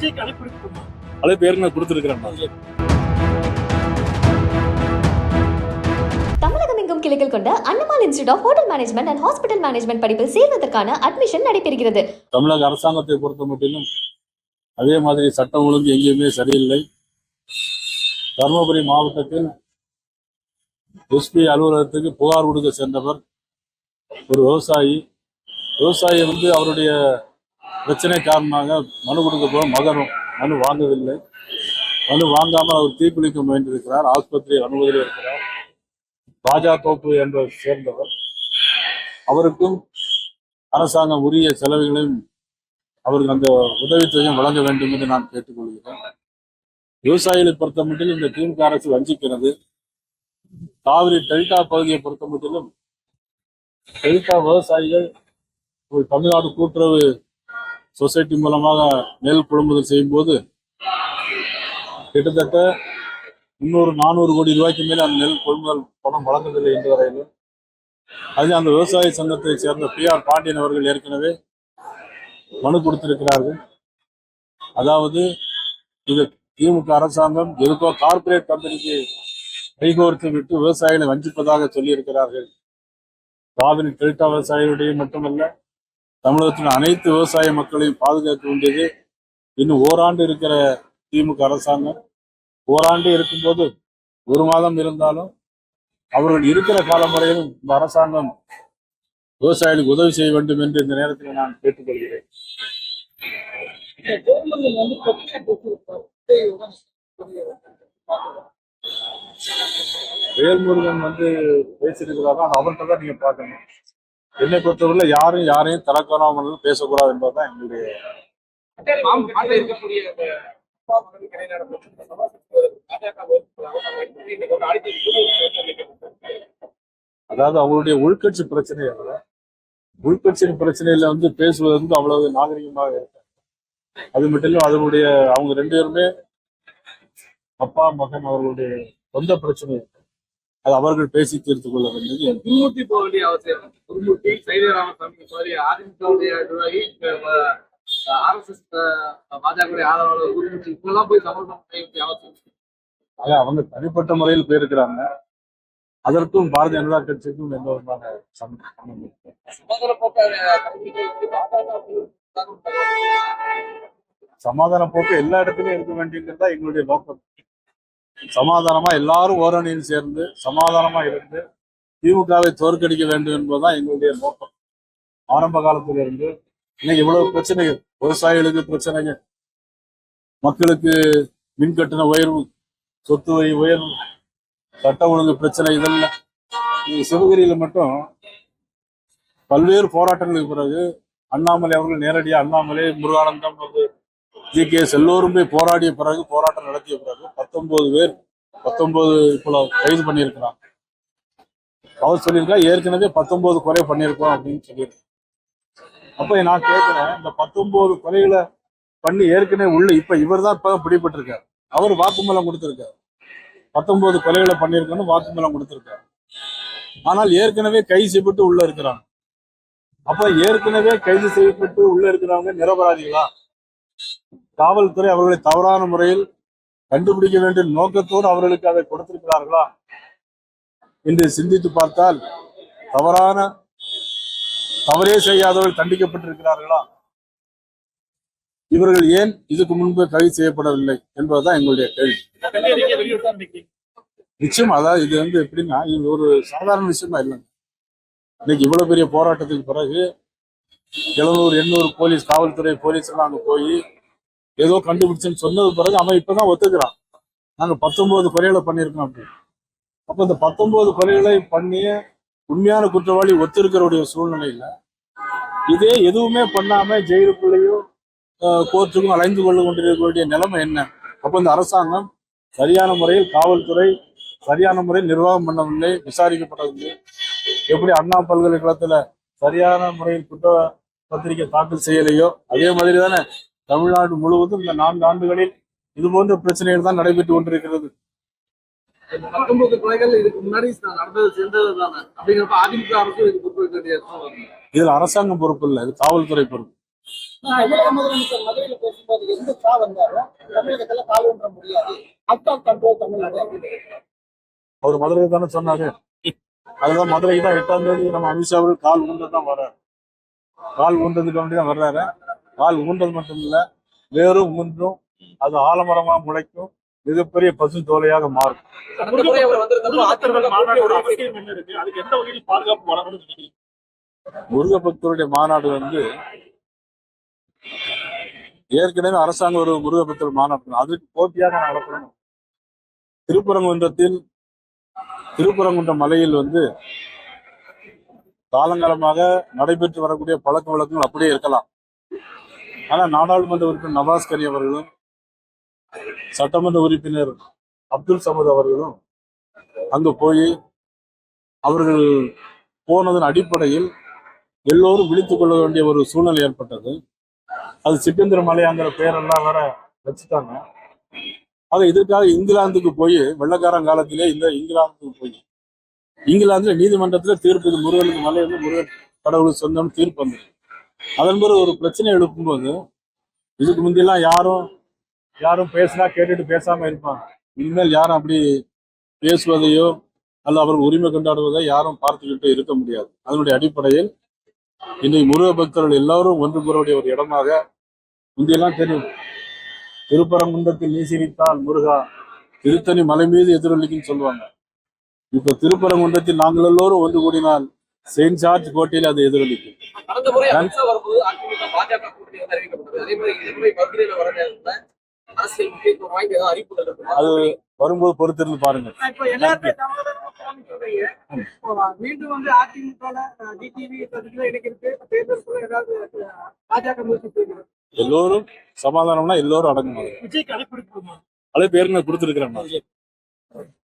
விஜய்க்கு அழைப்பு இருக்குமா அழைப்பு ஏற்கனவே கொடுத்துருக்கிறேன் தமிழகம் எங்கும் கிளைகள் கொண்ட Annamal institute of hotel management and hospital management படிப்பில் சேர்வதற்கான அட்மிஷன் நடைபெறுகிறது. தமிழக அரசாங்கத்தை பொறுத்த மட்டிலும் அதே மாதிரி சட்டம் ஒழுங்கு எங்கேயுமே சரியில்லை. தருமபுரி மாவட்டத்தில் எஸ்பி அலுவலகத்துக்கு புகார் கொடுக்க சென்றவர் ஒரு விவசாயி. விவசாயி வந்து அவருடைய பிரச்சனை காரணமாக மனு கொடுக்க போக மகனும் மனு வாங்கவில்லை. மனு வாங்காமல் அவர் தீக்குளிக்க முயன்றிருக்கிறார். ஆஸ்பத்திரி அனுமதியில் இருக்கிறார். ராஜா தோப்பு என்ற சேர்ந்தவர். அவருக்கும் அரசாங்கம் உரிய செலவுகளையும் அவருக்கு அந்த உதவித்தொகையும் வழங்க வேண்டும் என்று நான் கேட்டுக்கொள்கிறேன். விவசாயிகளை பொறுத்த மட்டிலும் இந்த திமுக அரசு வஞ்சிக்கிறது. காவிரி டெல்டா பகுதியை பொறுத்த மட்டிலும் டெல்டா விவசாயிகள் ஒரு தமிழ்நாடு கூட்டுறவு சொசைட்டி மூலமாக நெல் கொள்முதல் செய்யும் போது கிட்டத்தட்ட முந்நூறு நானூறு கோடி ரூபாய்க்கு மேலே அந்த நெல் கொள்முதல் பணம் வழங்கவில்லை என்று வரையிலும். அது அந்த விவசாய சங்கத்தை சேர்ந்த பி ஆர் பாண்டியன் அவர்கள் ஏற்கனவே மனு கொடுத்திருக்கிறார்கள். அதாவது இது திமுக அரசாங்கம் எதுக்கோ கார்பரேட் கம்பெனிக்கு கைகோர்த்து விட்டு விவசாயிகளை வஞ்சிப்பதாக சொல்லியிருக்கிறார்கள். காவிரி டெல்டா விவசாயிகளுடைய மட்டுமல்ல தமிழகத்தின் அனைத்து விவசாய மக்களையும் பாதுகாக்க வேண்டியது இன்னும் ஓராண்டு இருக்கிற திமுக அரசாங்கம். ஓராண்டு இருக்கும்போது ஒரு மாதம் இருந்தாலும் அவர்கள் இருக்கிற காலம் வரையிலும் இந்த அரசாங்கம் விவசாயிகளுக்கு உதவி செய்ய வேண்டும் என்று இந்த நேரத்தில் நான் கேட்டுக்கொள்கிறேன். வந்து வேல்முருகன் வந்து பேசியிருக்கிறாரோ? அது அவர்கிட்ட தான் நீங்க பார்க்கணும். என்னை பொறுத்தவரையில யாரும் யாரையும் தரக்காராமல் பேசக்கூடாது என்பதுதான் எங்களுடைய இன்னைக்கு ஒரு அடித்து அதாவது அவருடைய உள்கட்சி பிரச்சனை அல்ல உள்கட்சி பிரச்சனையில வந்து பேசுவது வந்து அவ்வளவு நாகரிகமாக இருக்கு அது மட்டும் இல்ல அதனுடைய அவங்க ரெண்டு பேருமே அப்பா மகன் அவர்களுடைய சொந்த பிரச்சனை இருக்கு. அது அவர்கள் பேசி தீர்த்துக் கொள்ள வேண்டியது குருமூர்த்தி போக வேண்டிய அவசியம். குருமூர்த்தி சைதராமசாமி சாரி அதிமுகவுடைய நிர்வாகி ஆர்எஸ்எஸ் பாஜக ஆதரவாளர் குருமூர்த்தி இப்பெல்லாம் போய் சமரசம் செய்ய வேண்டிய அவசியம். ஆக அவங்க தனிப்பட்ட முறையில் போயிருக்கிறாங்க. அதற்கும் பாரதிய ஜனதா கட்சிக்கும் எந்த விதமான சமாதான போக்கு எல்லா இடத்துலயும் இருக்க வேண்டியது தான் எங்களுடைய நோக்கம். சமாதானமா எல்லாரும் ஓரணியில் சேர்ந்து சமாதானமா இருந்து திமுகவை தோற்கடிக்க வேண்டும் என்பதுதான் எங்களுடைய நோக்கம். ஆரம்ப காலத்துல இருந்து இன்னைக்கு இவ்வளவு பிரச்சனைகள் விவசாயிகளுக்கு பிரச்சனைகள் மக்களுக்கு மின் கட்டண உயர்வு சொத்து வரி உயர்வு சட்ட ஒழுங்கு பிரச்சனை இதெல்லாம். நீங்க சிவகிரியில மட்டும் பல்வேறு போராட்டங்களுக்கு பிறகு அண்ணாமலை அவர்கள் நேரடியாக அண்ணாமலை முருகானந்தம் வந்து ஜி. கேஸ் எல்லோரும் போராடிய பிறகு போராட்டம் நடத்திய பிறகு பத்தொன்பது பேர் பத்தொன்பது இப்போ கைது பண்ணியிருக்கிறாங்க. அவர் சொல்லியிருக்கா ஏற்கனவே பத்தொன்பது கொலை பண்ணியிருக்கோம் அப்படின்னு சொல்லியிருக்கேன் அப்ப நான் கேட்கிறேன் இந்த பத்தொன்பது கொலைகளை பண்ணி ஏற்கனவே உள்ள இப்ப இவர் தான் இப்ப பிடிபட்டிருக்காரு. அவர் வாக்குமூலம் கொடுத்திருக்காரு. பத்தொன்பது கொலைகளை பண்ணியிருக்கோன்னு வாக்குமூலம் கொடுத்திருக்காரு. ஆனால் ஏற்கனவே கைது செய்யப்பட்டு உள்ள இருக்கிறாங்க. அப்ப ஏற்கனவே கைது செய்யப்பட்டு உள்ள இருக்கிறவங்க நிரபராதிகளா? காவல்துறை அவர்களை தவறான முறையில் கண்டுபிடிக்க வேண்டிய நோக்கத்தோடு அவர்களுக்கு அதை கொடுத்திருக்கிறார்களா என்று சிந்தித்து பார்த்தால் தவறான தவறே செய்யாதவர்கள் தண்டிக்கப்பட்டிருக்கிறார்களா? இவர்கள் ஏன் இதுக்கு முன்பு கைது செய்யப்படவில்லை என்பதுதான் எங்களுடைய கேள்வி. நிச்சயம் அதாவது இது வந்து எப்படின்னா இது ஒரு சாதாரண விஷயமா இல்லைங்க இன்னைக்கு இவ்வளவு பெரிய போராட்டத்துக்கு பிறகு எழுநூறு எண்ணூறு போலீஸ் காவல்துறை போலீஸ் எல்லாம் அங்க போய் ஏதோ கண்டுபிடிச்சுன்னு சொன்னது பிறகு அவன் இப்பதான் ஒத்துக்கிறான். நாங்க பத்தொன்பது கொலைகளை பண்ணியிருக்கோம் அப்படின்னு. அப்ப இந்த பத்தொன்பது கொலைகளை பண்ணி உண்மையான குற்றவாளி ஒத்திருக்கிறவுடைய சூழ்நிலையில இதே எதுவுமே பண்ணாம ஜெயிலுக்குள்ளேயும் கோர்ட்டுக்கும் அலைந்து கொண்டு கொண்டிருக்கக்கூடிய நிலைமை என்ன? அப்ப இந்த அரசாங்கம் சரியான முறையில் காவல்துறை சரியான முறையில் நிர்வாகம் பண்ணவில்லை விசாரிக்கப்படவில்லை எப்படி அண்ணா பல்கலைக்கழகத்துல சரியான முறையில் குற்ற பத்திரிகை தாக்கல் செய்யலையோ அதே மாதிரி தானே தமிழ்நாடு முழுவதும் இந்த நான்கு ஆண்டுகளில் இது போன்ற பிரச்சனைகள் தான் நடைபெற்று கொண்டிருக்கிறது. பத்தொன்பது கொலைகள் இதுக்கு முன்னாடி நடந்தது சேர்ந்தது தானே அப்படிங்கிறப்ப அதிமுக அரசு இதுக்கு பொறுப்பு வேண்டிய இதுல அரசாங்கம் பொறுப்பு இல்லை இது காவல்துறை பொறுப்பு. தமிழக முதலமைச்சர் மதுரையில பேசும்போது எந்த சா வந்தாலும் தமிழகத்துல கால் ஊன்ற முடியாது. Out of control Tamil Nadu. அப்படின்னு அவர் மதுரைக்கு தானே சொன்னாரு. அதுதான் மதுரைக்கு தான் எட்டாம் தேதி நம்ம அமித்ஷா அவர்கள் கால் ஊன்றது தான் வர்றாரு. கால் ஊன்றதுக்கு வேண்டி தான் வர்றாரு. கால் ஊன்றது மட்டும் இல்ல வேரும் ஊன்றும் அது ஆலமரமா முளைக்கும் மிகப்பெரிய பசு தோலையாக மாறும். முருக பக்தருடைய மாநாடு வந்து ஏற்கனவே அரசாங்கம் ஒரு முருக பக்தர் மாநாடு அதுக்கு போட்டியாக நடத்தணும். திருப்பரங்குன்றத்தில் திருப்பரங்குன்றம் மலையில் வந்து காலங்காலமாக நடைபெற்று வரக்கூடிய பழக்க வழக்கங்கள் அப்படியே இருக்கலாம். ஆனால் நாடாளுமன்ற உறுப்பினர் நவாஸ் கனி அவர்களும் சட்டமன்ற உறுப்பினர் அப்துல் சமத் அவர்களும் அங்கு போய் அவர்கள் போனதன் அடிப்படையில் எல்லோரும் விழித்துக் கொள்ள வேண்டிய ஒரு சூழ்நிலை ஏற்பட்டது. அது சிக்கந்திர மலையாங்கிற பெயரெல்லாம் வேற வச்சுட்டாங்க. ஆக இதற்காக இங்கிலாந்துக்கு போய் வெள்ளக்காரன் காலத்திலே இந்த இங்கிலாந்துக்கு போய் இங்கிலாந்துல நீதிமன்றத்துல தீர்ப்பு முருகனுக்கு மலை வந்து முருகன் கடவுளுக்கு சொந்தம்னு தீர்ப்பு வந்தது. அதன் பிறகு ஒரு பிரச்சனை எழுப்பும்போது இதுக்கு முந்தியெல்லாம் யாரும் யாரும் பேசினா கேட்டுட்டு பேசாம இருப்பாங்க. இனிமேல் யாரும் அப்படி பேசுவதையோ அல்ல அவர்கள் உரிமை கொண்டாடுவதை யாரும் பார்த்துக்கிட்டு இருக்க முடியாது. அதனுடைய அடிப்படையில் இன்னைக்கு முருக பக்தர்கள் எல்லாரும் ஒன்று கூறக்கூடிய ஒரு இடமாக முந்தையெல்லாம் தெரியும். திருப்பரங்குன்றத்தில் நீ சிரித்தால் முருகா திருத்தணி மலை மீது எதிரொலிக்குன்னு சொல்லுவாங்க. இப்ப திருப்பரங்குன்றத்தில் நாங்கள் எல்லோரும் ஒன்று கூடினால் செயின்ட் ஜார்ஜ் கோட்டையில் அது எதிரொலிக்கும். அதே வரும்போது பொறுத்திருந்து பாருங்க மீண்டும் வந்து அதிமுக எல்லோரும் சமாதானம்னா எல்லோரும் அடங்கணும் அழைப்பு ஏற்கனவே கொடுத்துருக்கிறேன்